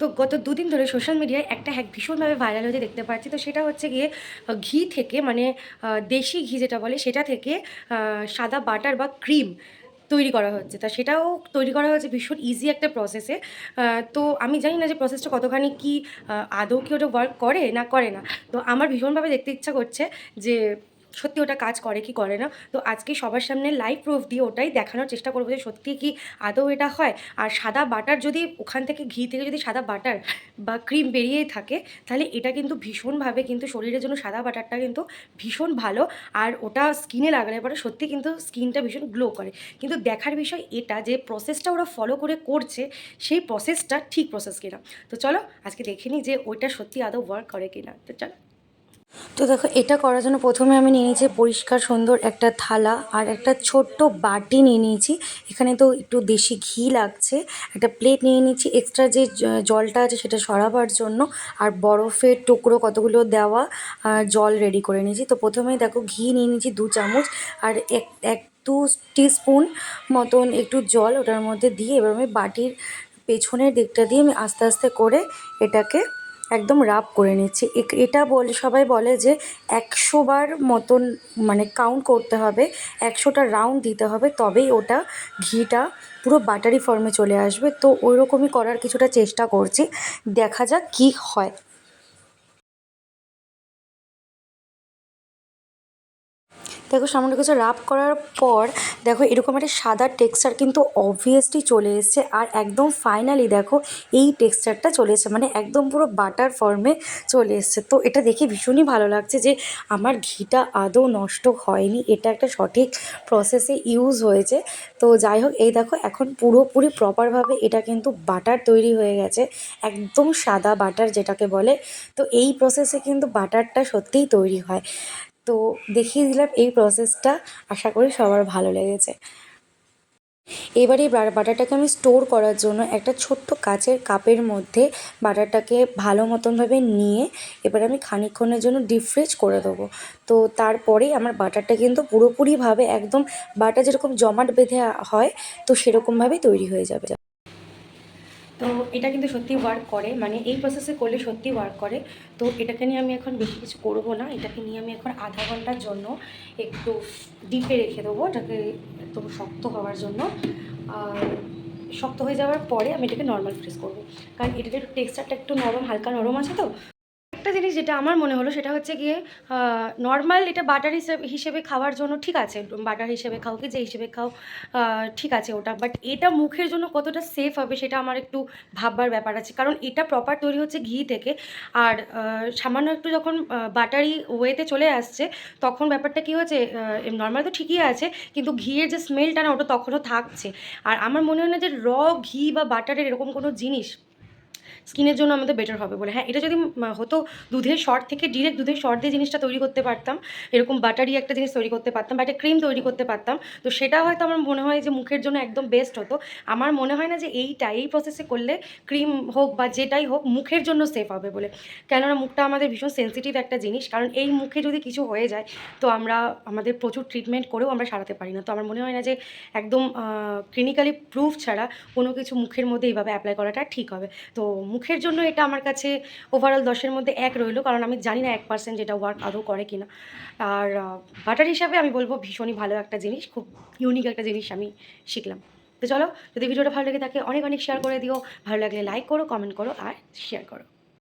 তো গত দুদিন ধরে সোশ্যাল মিডিয়ায় একটা হ্যাক ভীষণভাবে ভাইরাল হতে দেখতে পাচ্ছি। তো সেটা হচ্ছে গিয়ে ঘি থেকে মানে দেশি ঘি যেটা বলে, সেটা থেকে সাদা বাটার বা ক্রিম তৈরি করা হচ্ছে। তা সেটাও তৈরি করা হচ্ছে ভীষণ ইজি একটা প্রসেসে তো আমি জানি না যে প্রসেসটা কতখানি কি আদৌ কি ওটা ওয়ার্ক করে না করে না। তো আমার ভীষণভাবে দেখতে ইচ্ছা করছে যে সত্যি ওটা কাজ করে কি করে না? তো আজকে সবার সামনে লাইভ প্রুফ দিয়ে ওটাই দেখানোর চেষ্টা করব যে সত্যি কি আদৌ এটা হয়। আর সাদা বাটার যদি ওখান থেকে ঘি থেকে যদি সাদা বাটার বা ক্রিম বেরিয়েই থাকে, তাহলে এটা কিন্তু ভীষণভাবে কিন্তু শরীরের জন্য সাদা বাটারটা কিন্তু ভীষণ ভালো। আর ওটা স্কিনে লাগালে পরে সত্যি কিন্তু স্কিনটা ভীষণ গ্লো করে। কিন্তু দেখার বিষয় এটা যে প্রসেসটা ওরা ফলো করে করছে, সেই প্রসেসটা ঠিক প্রসেস কিনা। তো চলো আজকে দেখে নিই যে ওইটা সত্যি আদৌ ওয়ার্ক করে কিনা। তো চলো। তো দেখো, এটা করার জন্য প্রথমে আমি নিয়ে নিয়েছি পরিষ্কার সুন্দর একটা থালা আর একটা ছোট্ট বাটি নিয়ে নিয়েছি। এখানে তো একটু দেশি ঘি লাগছে। একটা প্লেট নিয়ে নিয়েছি এক্সট্রা যে জলটা আছে সেটা সরাবার জন্য। আর বরফের টুকরো কতগুলো দেওয়া জল রেডি করে নিয়েছি। তো প্রথমেই দেখো, ঘি নিয়ে নিয়েছি দু চামচ। আর এক এক দু টিস্পুন মতন একটু জল ওটার মধ্যে দিয়ে এবার আমি বাটির পেছনের দিকটা দিয়ে আমি আস্তে আস্তে করে এটাকে একদম রাব করে নিচ্ছি। এটা বলে, সবাই বলে যে একশো বার মতন মানে কাউন্ট করতে হবে, একশোটা রাউন্ড দিতে হবে, তবেই ওটা ঘিটা পুরো বাটারি ফর্মে চলে আসবে। তো ওই রকমই করার কিছুটা চেষ্টা করছি। দেখা যাক কি হয়। দেখো সামান্য কিছু রাব করার পর দেখো এরকম একটা সাদা টেক্সচার কিন্তু অবভিয়াসলি চলে এসছে। আর একদম ফাইনালি দেখো এই টেক্সচারটা চলে এসছে মানে একদম পুরো বাটার ফর্মে চলে এসছে। তো এটা দেখে ভীষণই ভালো লাগছে যে আমার ঘিটা আদৌ নষ্ট হয়নি, এটা একটা সঠিক প্রসেসে ইউজ হয়েছে। তো যাই হোক, এই দেখো এখন পুরোপুরি প্রপারভাবে এটা কিন্তু বাটার তৈরি হয়ে গেছে, একদম সাদা বাটার যেটাকে বলে। তো এই প্রসেসে কিন্তু বাটারটা সত্যিই তৈরি হয়। তো দেখিয়ে দিলাম এই প্রসেসটা আশা করি সবার ভালো লেগেছে। এবারে বাটারটাকে আমি স্টোর করার জন্য একটা ছোট্ট কাচের কাপের মধ্যে বাটারটাকে ভালো মতনভাবে নিয়ে এবার আমি খানিকক্ষণের জন্য ডিপ ফ্রিজ করে দেবো। তো তারপরেই আমার বাটারটা কিন্তু পুরোপুরিভাবে একদম বাটার যেরকম জমাট বেঁধে হয়, তো সেরকমভাবেই তৈরি হয়ে যাবে। এটা কিন্তু সত্যি ওয়ার্ক করে মানে এই প্রসেসে করলে সত্যি ওয়ার্ক করে। তো এটাকে নিয়ে আমি এখন বেশি কিছু করব না, এটাকে নিয়ে আমি এখন আধা ঘণ্টার জন্য একটু ডিপে রেখে দেবো এটাকে একদম শক্ত হওয়ার জন্য। আর শক্ত হয়ে যাওয়ার পরে আমি এটাকে নর্মাল ফ্রেস করব। কারণ এটার একটু টেক্সচারটা একটু নরম, হালকা নরম আছে তো? একটা জিনিস যেটা আমার মনে হলো সেটা হচ্ছে গিয়ে নর্মাল এটা বাটার হিসেবে হিসেবে খাওয়ার জন্য ঠিক আছে বাটার হিসেবে খাও কি যে হিসেবে খাও ঠিক আছে ওটা বাট এটা মুখের জন্য কতটা সেফ হবে সেটা আমার একটু ভাববার ব্যাপার আছে, কারণ এটা প্রপার তৈরি হচ্ছে ঘি থেকে, আর সামান্য একটু যখন বাটারি ওয়েতে চলে আসছে, তখন ব্যাপারটা কী হচ্ছে নর্মাল তো ঠিকই আছে, কিন্তু ঘিয়ের যে স্মেলটা না ওটা তখনও থাকছে, আর আমার মনে হয় না যে র ঘি বা বাটারের এরকম কোনো জিনিস স্কিনের জন্য আমাদের বেটার হবে বলে। হ্যাঁ এটা যদি হতো দুধের শর্ট থেকে ডিরেক্ট দুধের শর্ট দিয়ে জিনিসটা তৈরি করতে পারতাম, এরকম বাটারি একটা জিনিস তৈরি করতে পারতাম বা একটা ক্রিম তৈরি করতে পারতাম, তো সেটা হয়তো আমার মনে হয় যে মুখের জন্য একদম বেস্ট হতো। আমার মনে হয় না যে এইটা এই প্রসেসে করলে ক্রিম হোক বা যেটাই হোক মুখের জন্য সেফ হবে বলে। কেননা মুখটা আমাদের ভীষণ সেন্সিটিভ একটা জিনিস, কারণ এই মুখে যদি কিছু হয়ে যায়, তো আমরা, আমাদের প্রচুর ট্রিটমেন্ট করেও আমরা সারাতে পারি না। তো আমার মনে হয় না যে একদম ক্লিনিক্যালি প্রুফ ছাড়া কোনো কিছু মুখের মধ্যে এইভাবে অ্যাপ্লাই করাটা ঠিক হবে। তো মুখের জন্য এটা আমার কাছে ওভারঅল দশের মধ্যে এক রইল, কারণ আমি জানি না এক পার্সেন্ট যেটা ওয়ার্ক আদৌ করে কি না আর বাটার হিসাবে আমি বলব ভীষণই ভালো একটা জিনিস, খুব ইউনিক একটা জিনিস আমি শিখলাম। তো চলো, যদি ভিডিওটা ভালো লাগে তাকে অনেক অনেক শেয়ার করে দিও। ভালো লাগলে লাইক করো কমেন্ট করো, আর শেয়ার করো।